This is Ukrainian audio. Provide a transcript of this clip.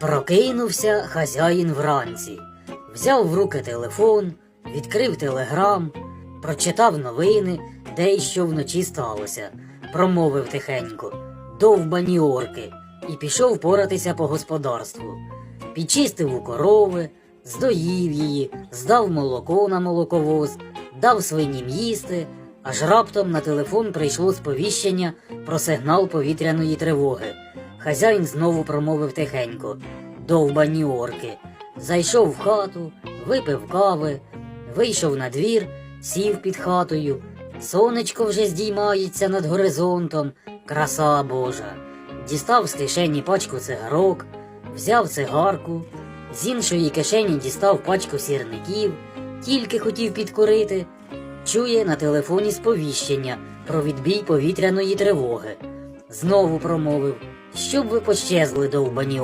Прокинувся хазяїн вранці, взяв в руки телефон, відкрив телеграм, прочитав новини, де й що вночі сталося, промовив тихенько довбані орки і пішов поратися по господарству. Підчистив у корови, здоїв її, здав молоко на молоковоз, дав свинім їсти, аж раптом на телефон прийшло сповіщення про сигнал повітряної тривоги. Хазяїн знову промовив тихенько довбані орки. Зайшов в хату, випив кави, вийшов на двір, сів під хатою. Сонечко вже здіймається над горизонтом, краса Божа. Дістав з кишені пачку цигарок, взяв цигарку, з іншої кишені дістав пачку сірників, тільки хотів підкурити. Чує на телефоні сповіщення про відбій повітряної тривоги. Знову промовив, щоб ви пощезли довбані.